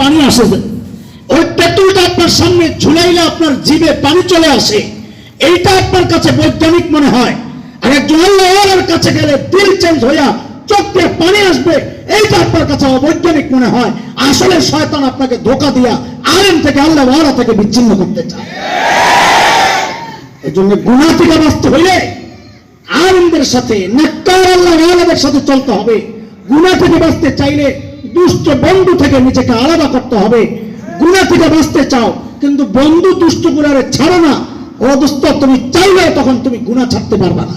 পানি আসে ওই তেঁতুলটা আপনার সামনে ঝুলাইলে আপনার জিভে পানি চলে আসে। এইটা আপনার কাছে বৈজ্ঞানিক মনে হয়। আর একজন কাছে গেলে দিল চেঞ্জ হইয়া চোখ দিয়ে পানি আসবে, এইটা আপনার কাছে অবৈজ্ঞানিক মনে হয়। আসলে শয়তান আপনাকে ধোকা দিয়া থেকে, আল্লাহ থেকে বিচ্ছিন্ন করতে চায়। হইলে সাথে, নেককার আল্লাহ ওয়ালাদের সাথে চলতে হবে। গুণা থেকে বাঁচতে চাইলে দুষ্ট বন্ধু থেকে নিজেকে আলাদা করতে হবে। গুণা থেকে বাঁচতে চাও, কিন্তু বন্ধু দুষ্ট গুণারে ছাড়ো না। ও দোস্ত তুমি চাইলে তখন তুমি গুণা ছাড়তে পারবা না।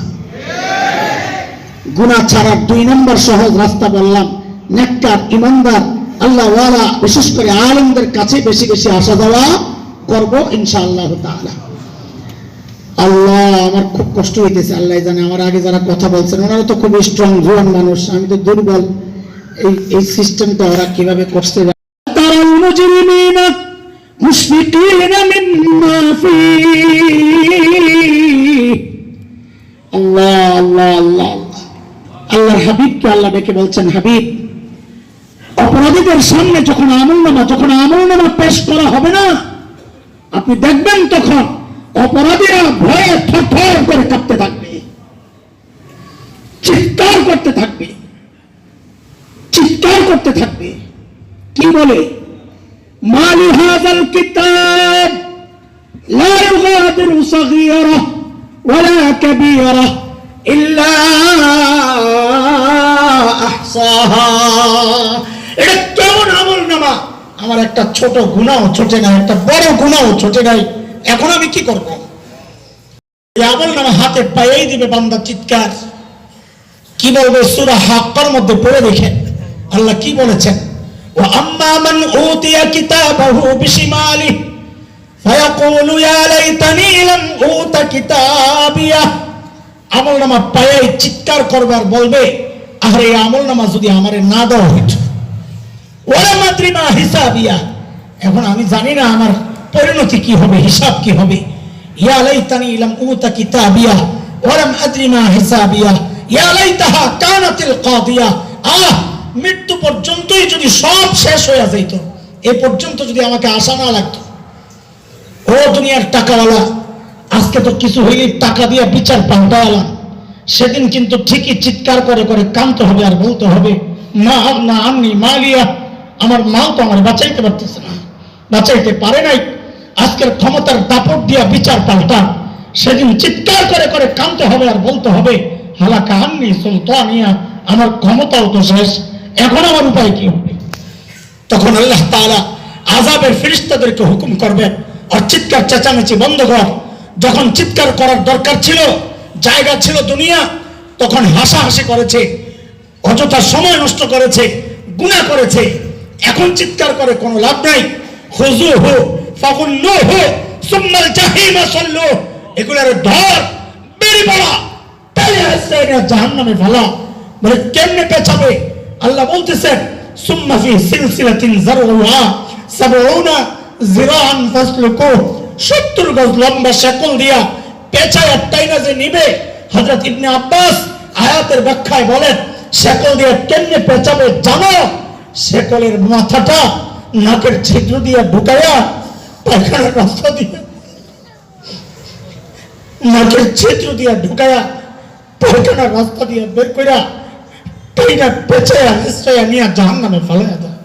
গুণা ছাড়ার দুই নম্বর সহজ রাস্তা বললাম, নেককার, ইমানদার আল্লাহ বিশেষ করে আলেমদের কাছে বেশি বেশি আসা যাওয়া করব ইনশাআল্লাহ তাআলা। আল্লাহ, আমার খুব কষ্ট হইতেছে, আল্লাহ জানে আমার আগে যারা কথা বলছেন, ওনারা তো খুব স্ট্রং জোয়ান মানুষ, আমি তো দুর্বল। এই এই সিস্টেমটা ওরা কীভাবে আল্লাহ আল্লাহ বলছেন হাবিব অপরাধীদের সামনে যখন আমলনামা যখন আমলনামা পেশ করা হবে না আপনি দেখবেন তখন অপরাধীরা ভয়ে থর করে কাঁপতে থাকবে। করতে থাকবে। কি বলে? এটা আমার একটা ছোট গুণাও ছোটে গায়ে একটা বড় গুণাও ছোটে গাই এখন আমি কি করব? এই আমল নামা হাতে পাইয়েই দিবে বান্দা চিৎকার। কি বলবে? সুরা হাক্কার মধ্যে পড়ে দেখেন। আল্লাহ কি বলেছেন? ও আম্মা মান উতিয়া কিতাবাহু বিশিমালি ফায়াকুলু ইয়া লাইতানি লাম উতা কিতাবিয়া। আমল নামা পায়ে চিৎকার করবে আর বলবে, আরে, এই আমল নামা যদি আমারে না দেওয়া হইত ওরা মাতৃমা হিসাবিয়া। এখন আমি জানি না আমার পরিণতি কি হবে, হিসাব কি হবে। ইয়া লাইতানি লাম উতা কিতাবিয়া, ওয়ালাম আদরি মা হিসাবিয়া। ইয়া লাইতাহা কানাতিল কাদিয়া। আহ মৃত্যু পর্যন্তই যদি সব শেষ হয়ে যাইত, এ পর্যন্ত যদি আমাকে আশা না লাগতো, ও দুনিয়ার টাকাওয়ালা, আজকে তো কিছু হইলে টাকা দিয়ে বিচার পাল্টাওয়ালা সেদিন কিন্তু ঠিকই চিৎকার করে করে কানতে হবে আর বলতে হবে, মা, না আমনি মালিয়া আমার মাও তো আমার বাঁচাইতে পারতেছে না, বাঁচাইতে পারে নাই। আজকের ক্ষমতার দাপট দিয়া বিচার পাল্টা। সেদিন চিৎকার করে করে কানতে হবে আর বলতে হবে, হালাকা আমনি সুলতানিয়া, আমার ক্ষমতাও তো শেষ এখন আমার উপায় কি হবে? তখন আল্লাহ তাআলা আজাবের ফিরিস্তাদেরকে হুকুম করবেন আর চিৎকার, চেঁচামেচি বন্ধ কর। যখন চিৎকার করার দরকার ছিল, জায়গা ছিল দুনিয়া, তখন হাসাহাসি করেছে, অযথা সময় নষ্ট করেছে গুণা করেছে। এখন চিৎকার করে কোনো লাভ নাই। হজু হো ফাগুল্লু হো, সুম্মাল জাহিমা সল্লু। এগুলার ধর বেরি পড়া। আসছে এটা জাহান্নামে ফেলা। বলে, কেমনে পেছাবে আল্লাহ বলতেছেন, সুম্মা ফি সিলসিলাতিন যারউহা সাবউনা জিরান ফাসলুকু। 70 গজ লম্বা শেকল দিয়া পেছায় টাইনা যে নিবে, হযরত ইবনে আব্বাস আয়াতের ব্যাখ্যায় বলেন, শেকল দিয়ে কেমনে পেছাবে জানো? শেকলের মাথাটা নাকের ছিদ্র দিয়ে ঢুকায়া পায়খানার রাস্তা দিয়ে নাকের ছিদ্র দিয়ে ঢুকায়া পায়খানার রাস্তা দিয়ে বের কইরা টাইনা বেঁচে নিশ্চয় নিয়ে জাহান্নামে ফেলে দেয়